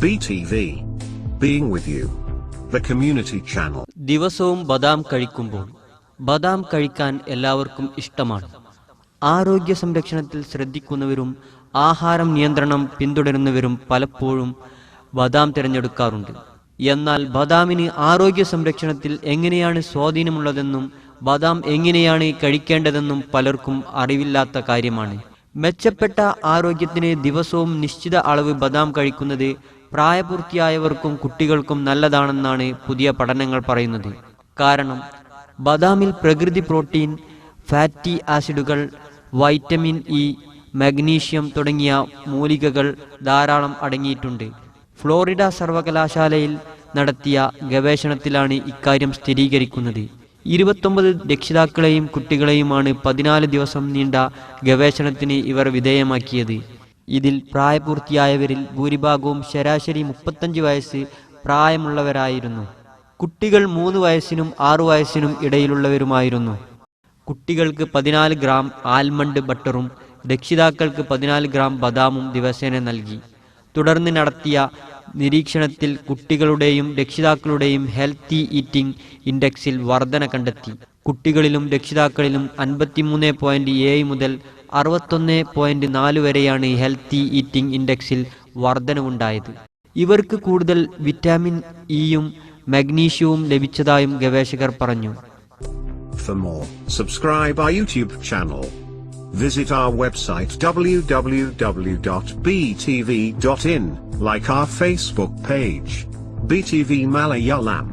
BTV. Being with you. The community channel. ദിവസവും ബദാം കഴിക്കുമ്പോൾ ബദാം കഴിക്കാൻ എല്ലാവർക്കും ഇഷ്ടമാണ് ആരോഗ്യ സംരക്ഷണത്തിൽ ശ്രദ്ധിക്കുന്നവരും ആഹാരം നിയന്ത്രണം പിന്തുടരുന്നവരും പലപ്പോഴും ബദാം തിരഞ്ഞെടുക്കാറുണ്ട് എന്നാൽ ബദാമിന് ആരോഗ്യ സംരക്ഷണത്തിൽ എങ്ങനെയാണ് സ്വാധീനമുള്ളതെന്നും ബദാം എങ്ങനെയാണ് കഴിക്കേണ്ടതെന്നും പലർക്കും അറിവില്ലാത്ത കാര്യമാണ് മെച്ചപ്പെട്ട ആരോഗ്യത്തിന് ദിവസവും നിശ്ചിത അളവ് ബദാം കഴിക്കുന്നത് പ്രായപൂർത്തിയായവർക്കും കുട്ടികൾക്കും നല്ലതാണെന്നാണ് പുതിയ പഠനങ്ങൾ പറയുന്നത്. കാരണം ബദാമിൽ പ്രകൃതി പ്രോട്ടീൻ ഫാറ്റി ആസിഡുകൾ വൈറ്റമിൻ ഇ മഗ്നീഷ്യം തുടങ്ങിയ മൂലികകൾ ധാരാളം അടങ്ങിയിട്ടുണ്ട്. ഫ്ലോറിഡ സർവകലാശാലയിൽ നടത്തിയ ഗവേഷണത്തിലാണ് ഇക്കാര്യം സ്ഥിരീകരിക്കുന്നത്. ഇരുപത്തൊമ്പത് രക്ഷിതാക്കളെയും കുട്ടികളെയുമാണ് പതിനാല് ദിവസം നീണ്ട ഗവേഷണത്തിന് ഇവർ വിധേയമാക്കിയത്. ഇതിൽ പ്രായപൂർത്തിയായവരിൽ ഭൂരിഭാഗവും ശരാശരി മുപ്പത്തഞ്ച് വയസ്സ് പ്രായമുള്ളവരായിരുന്നു. കുട്ടികൾ മൂന്ന് വയസ്സിനും ആറു വയസ്സിനും ഇടയിലുള്ളവരുമായിരുന്നു. കുട്ടികൾക്ക് പതിനാല് ഗ്രാം ആൽമണ്ട് ബട്ടറും രക്ഷിതാക്കൾക്ക് പതിനാല് ഗ്രാം ബദാമും ദിവസേന നൽകി. തുടർന്ന് നടത്തിയ നിരീക്ഷണത്തിൽ കുട്ടികളുടെയും രക്ഷിതാക്കളുടെയും ഹെൽത്തി ഈറ്റിംഗ് ഇൻഡെക്സിൽ വർധന കണ്ടെത്തി. കുട്ടികളിലും രക്ഷിതാക്കളിലും അൻപത്തിമൂന്ന് പോയിന്റ് ഏഴ് മുതൽ അറുപത്തൊന്ന് പോയിന്റ് നാല് വരെയാണ് ഹെൽത്തി ഈറ്റിംഗ് ഇൻഡെക്സിൽ വർധനവുണ്ടായത്. ഇവർക്ക് കൂടുതൽ വിറ്റാമിൻ ഇയും മഗ്നീഷ്യവും ലഭിച്ചതായും ഗവേഷകർ പറഞ്ഞു. Subscribe channel Visit our website www.btv.in, like our Facebook page, BTV Malayalam.